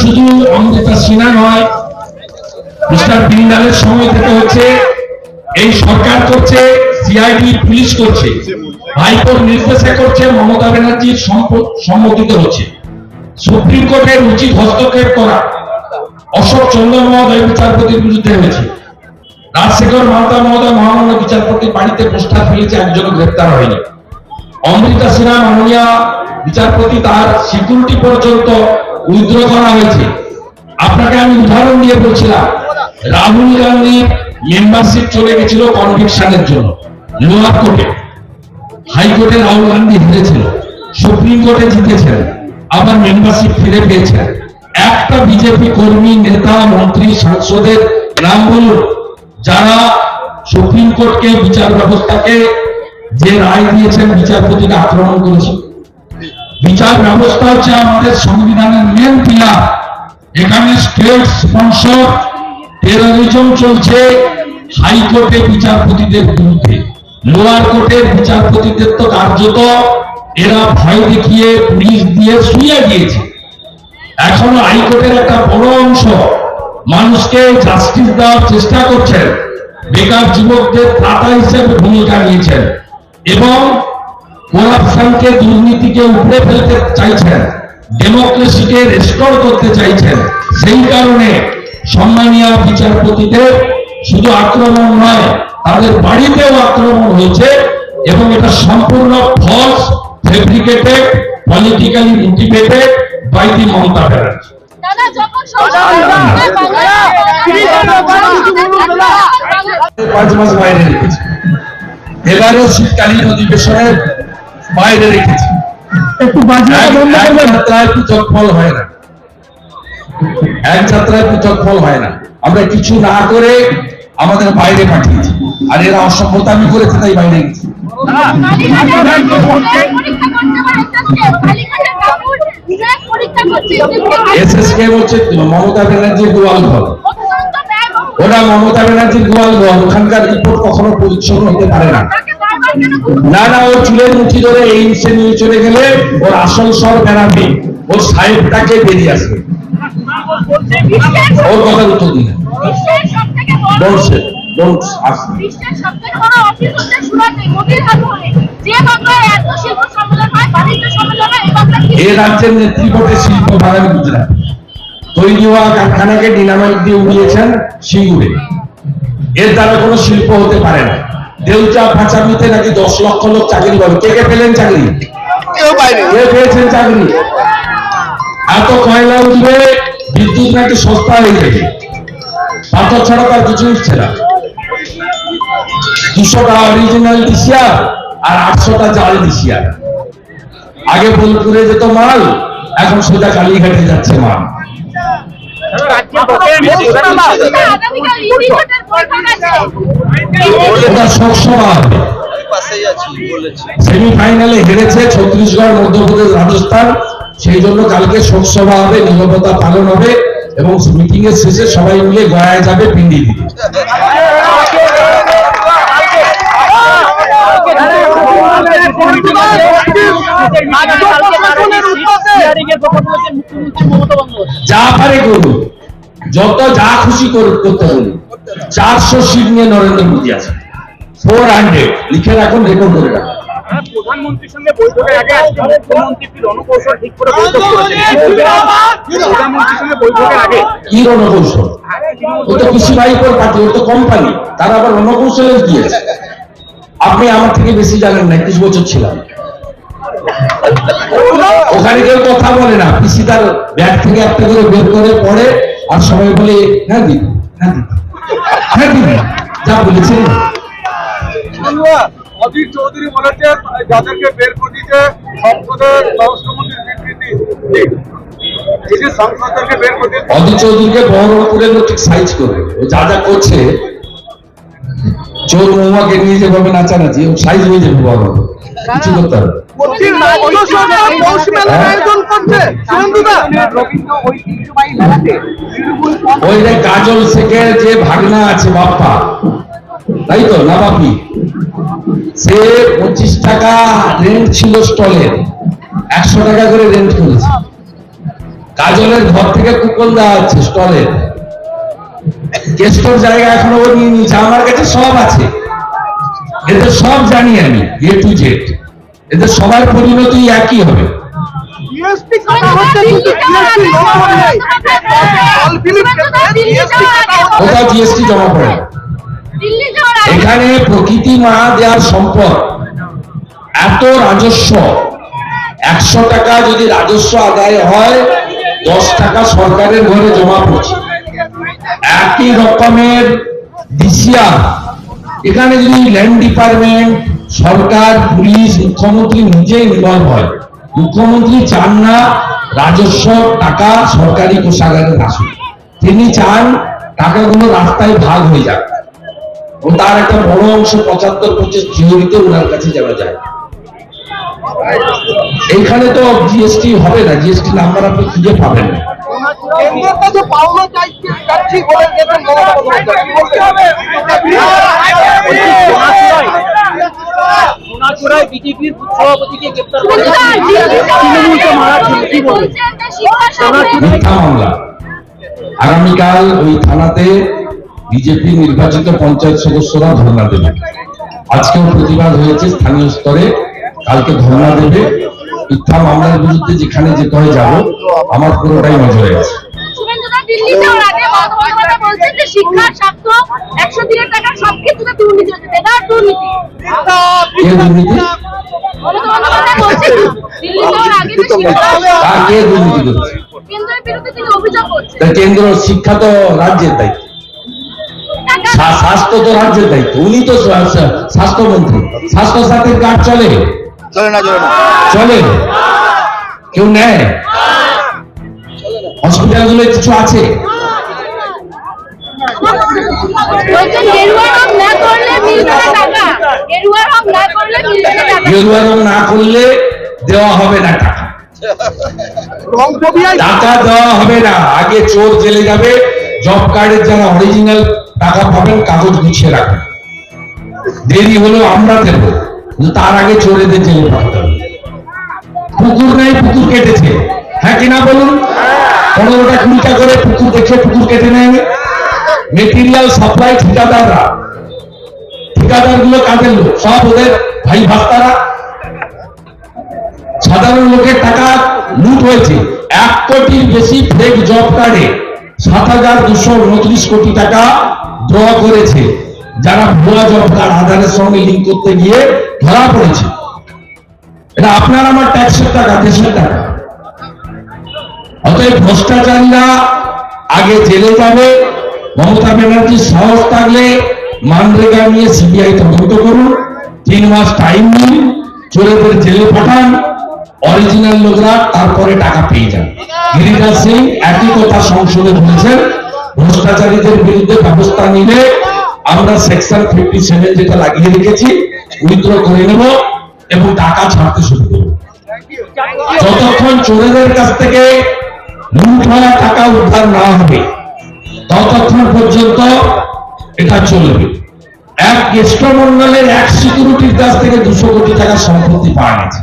শুধু অমৃতা সিনহা নয়, মিস্টার বিন্দালের সময় থেকে হচ্ছে, এই সরকার করছে, সিআইডি, পুলিশ করছে, হাইকোর্ট নির্দেশে করছে, মমতা ব্যানার্জির সম্মতিতে হচ্ছে। সুপ্রিম কোর্টের উচিত হস্তক্ষেপ করা, অশোক চন্দ্র মহোদয় বিচারপতির বিরুদ্ধে হয়েছে। রাজশেখর মালদা মহোদয় মহামান্য বিচারপতির বাড়িতে পোস্টার ফেলেছে একজন গ্রেপ্তার হয়নি। অমৃতা সিনহা মাননীয় বিচারপতি তার সিকিউরিটি পর্যন্ত উইথড্র করা হয়েছে। আপনাকে আমি উদাহরণ দিয়ে বলছিলাম, রাহুল গান্ধী মেম্বারশিপ চলে গেছিল কনভিকশনের জন্য, লোয়ার কোর্টে। হাইকোর্টে রাহুল গান্ধী হেরেছিল, সুপ্রিম কোর্টে জিতেছেন, আবার মেম্বারশিপ ফিরে পেয়েছেন। একটা বিজেপি কর্মী, নেতা, মন্ত্রী, সাংসদের নাম বলুন, যারা সুপ্রিম কোর্টকে, বিচার ব্যবস্থাকে যে রায় দিয়েছেন, বিচারপতিকে আক্রমণ করেছে বিচার ব্যবস্থা হচ্ছে আমাদের সংবিধানের মেন পিলার এখানে স্টেট স্পন্সর টেরোরিজম চলছে হাইকোর্টে বিচারপতিদের বিরুদ্ধে। লোয়ার কোর্টের বিচারপতিদের তো কার্যত এরা ভয় দেখিয়ে, পুলিশ দিয়ে শুয়ে দিয়েছে। এখনও হাইকোর্টের একটা বড় অংশ মানুষকে জাস্টিস দেওয়ার চেষ্টা করছেন। বেকার যুবকদের ত্রাতা হিসেবে ভূমিকা নিয়েছেন। এবং করাপশনকে দুর্নীতিকে উপরে ফেলতে চাইছেন ডেমোক্রেসিকে রেস্টোর করতে চাইছেন সেই কারণে সম্মানীয় বিচারপতিদের শুধু আক্রমণ নয় তাদের বাড়িতেও আক্রমণ হয়েছে এবং এটা সম্পূর্ণ false fabricated politically motivated by the Mamata Banerjee এবারও শীতকালীন অধিবেশনের বাইরে রেখেছে। একটু যাত্রায় পৃথক ফল হয় না। এক যাত্রায় পৃথক ফল হয় না। আমরা কিছু না করে আমাদের বাইরে পাঠিয়েছি। আর এরা অসভ্যতামি করেছে তাই বাইরে গেছে। এসএসকে বলছে মমতা ব্যানার্জির গোয়াল ঘর। ওরা মমতা ব্যানার্জির গোয়াল ঘর। ওখানকার রিপোর্ট কখনো পরিচ্ছন্ন হতে পারে না। না না ওর চুলের মুঠি ধরে এই নিচে নিয়ে চলে গেলে ওর আসল স্বর বেড়াবে। ওর সাহেবটাকে বেরিয়ে আসবে। ওর কথার উত্তর দিন ডোন্ট সে ডোন্ট আস্ক বিশ্বের সবথেকে বড় অফিস হচ্ছে সুরাটে মোদির হাত ধরে যে বাংলায় এত শিল্প সম্মেলন হয় বাণিজ্য সম্মেলন হয় এই বাংলা এ রাজ্যের শিল্প গুজরাট। তৈরি হওয়া কারখানাকে দিয়ে এর দ্বারা কোনো শিল্প হতে পারে না। দেউচা পাঁচামিতে নাকি দশ লক্ষ লোক চাকরি পাবে। কে কে পেলেন চাকরি? কেউ বাইরে কে পেয়েছেন চাকরি? এত কয়লা উঠবে বিদ্যুৎ নাকি সস্তা হয়ে যাবে। পাথর ছাড়া তার কিছু উঠছে না। দুশোটা অরিজিনাল ডিসিয়ার আর আটশোটা জাল ডিসিয়ার আগে বোলপুরে যেত মাল এখন সোজা কালীঘাটে যাচ্ছে মাল আগামীকাল ইউনিটের বৈঠক আছে ওটা সবসময় হবে আমি পাশেই আছি বলেছি সেমিফাইনালে হেরেছে ছত্তিশগড় মধ্যপ্রদেশ রাজস্থান সেই জন্য কালকে শোকসভা হবে নিরবতা পালন হবে এবং মিটিং এর শেষে সবাই মিলে গয়ায় যাবে পিন্ডি দিতে যা পারে করুন যত যা খুশি করুন করতে বলুন চারশো সিট নিয়ে নরেন্দ্র মোদী আছে। ফোর হান্ড্রেড লিখে রাখুন রেকর্ড করে রাখুন। প্রধানমন্ত্রীর সঙ্গে বৈঠকের আগে আজকে মুখ্যমন্ত্রী একটি রণকৌশল ঠিক করে বৈঠক করেছেন প্রধানমন্ত্রীর সঙ্গে বৈঠকের আগে। কি রণকৌশল ও তো কৃষি ভাইপোর পার্টি ও তো কোম্পানি তারা আবার রণকৌশলে দিয়েছে আপনি আমার থেকে বেশি জানেন না একুশ বছর ছিলাম। ওখানে কেউ কথা বলে না। পিসি তার ব্যাগ থেকে একটা করে বের করে পড়ে আর সবাই বলে হ্যাঁ দিন হ্যাঁ দিন হ্যাঁ যা বলেছে। অজিত চৌধুরী বলেছেন যাদেরকে বের করে দিতে সংসদের স্বরাষ্ট্রমন্ত্রীর বিবৃতি অধীর চৌধুরীকে বহরমপুরের ঠিক সাইজ করে। ও যা যা করছে চোর মৌমাকে নিয়ে যেভাবে নাচানাচি ও সাইজ হয়ে যাবে বহরমপুর কিছু করতে হবে। না। আয়োজন করছে। ওই যে কাজল শেখের যে ভাগনা আছে বাপ্পা তাই তো না বাপি সে পঁচিশ টাকা রেন্ট ছিল স্টলের একশো টাকা করে রেন্ট করেছে। কাজলের ঘর থেকে কুপন দেওয়া হচ্ছে স্টলের গেস্টর জায়গা এখনও ও নিয়ে নিচ্ছে আমার কাছে সব আছে। এদের সব জানি আমি এ টু জেড এদের সবার পরিণতি একই হবে। জিএসটি কোথাও জমা পড়ে এখানে প্রকৃতি মা দেওয়ার সম্পদ। এত রাজস্ব। একশো টাকা যদি রাজস্ব আদায় হয় দশ টাকা সরকারের ঘরে জমা পড়ছে। একই রকমের ডিসিআর এখানে যদি ল্যান্ড ডিপার্টমেন্ট, সরকার, পুলিশ, মুখ্যমন্ত্রী নিজে ইনভলভ হয়, মুখ্যমন্ত্রী চান না রাজস্ব, টাকা সরকারি কোষাগারে আসুক। তিনি চান টাকাগুলো রাস্তায় ভাগ হয়ে যাক। ও তার একটা বড় অংশ পঁচাত্তর, পঁচিশ থিওরিতে ওনার কাছে যাওয়া যায়। এইখানে তো জিএসটি হবে না, জিএসটি নাম্বার আপনি খুঁজে পাবেন না। কেন্দ্রের কাছে পাওনা চাইছি যাচ্ছি বলে গেছেন মমতা বন্দ্যোপাধ্যায়। কি সোনাচূড়ায় বিজেপির সভাপতিকে গ্রেপ্তার তৃণমূলকে মারার কি বলবেন আগামীকাল ওই থানাতে বিজেপি নির্বাচিত পঞ্চায়েত সদস্যরা ধর্ণা দেবে। আজকেও প্রতিবাদ হয়েছে স্থানীয় স্তরে কালকে ধর্ণা দেবে। মিথ্যা মামলার বিরুদ্ধে যেখানে যেতে হয় যাব আমার পুরোটাই নজরে আছে কেন্দ্র শিক্ষা তো রাজ্যের দায়িত্ব। স্বাস্থ্য তো রাজ্যের দায়িত্ব। উনি তো স্বা- স্বা- স্বাস্থ্যমন্ত্রী। স্বাস্থ্য সাথীর কার্ড চলে। চলে না চলে না। চলে। কেউ নেয়? হসপিটালগুলো কিছু আছে? গেরুয়া রং না করলে টাকা। গেরুয়া রং না করলে মিলবে না টাকা। গেরুয়া রং না করলে দেওয়া হবে না টাকা। টাকা দেওয়া হবে না। আগে চোর জেলে যাবে। জব কার্ডের যারা অরিজিনাল টাকা পাবেন কাগজ গুছিয়ে রাখবেন। দেরি হলো আমরা দেব। তার আগে চোরেদের জেলে পুকুর নেই, পুকুর কেটেছে। হ্যাঁ কিনা বলুন? পনেরোটা কুড়িটা করে পুকুর দেখে পুকুর কেটে নেয় মেটেরিয়াল সাপ্লাই ঠিকাদাররা। ঠিকাদারগুলো কাদের লোক? সব ওদের ভাই ভাস্তারা। সাধারণ লোকের টাকা লুট হয়েছে। এক কোটির বেশি ফেক জব কার্ডে সাত হাজার দুশো কোটি টাকা ড্র করেছে। যারা ভুয়া জব আধারের সঙ্গে লিঙ্ক করতে গিয়ে ধরা পড়েছে। এটা আপনার আমার ট্যাক্সের টাকা, দেশের টাকা। অতএব ভ্রষ্টাচারীরা আগে জেলে যাবে। মমতা ব্যানার্জির সাহস থাকলে মানরেগা নিয়ে সিবিআই তদন্ত করুন। তিন মাস টাইম নিন, চোরেদের জেলে পাঠান অরিজিনাল লোকরা তারপরে টাকা পেয়ে যান। গিরিরাজ সিং একই কথা সংসদে বলেছেন, ভ্রষ্টাচারীদের বিরুদ্ধে ব্যবস্থা নিলে আমরা সেকশন ফিফটি সেভেন যেটা লাগিয়ে রেখেছি উইথড্র করে নেব এবং টাকা ছাড়তে শুরু করব। যতক্ষণ চোরেদের কাছ থেকে লুট টাকা উদ্ধার না হবে, ততক্ষণ পর্যন্ত এটা চলবে। এক কেষ্টমন্ডলের এক সিকিউরিটির কাছ থেকে দুশো কোটি টাকা সম্পত্তি পাওয়া গেছে।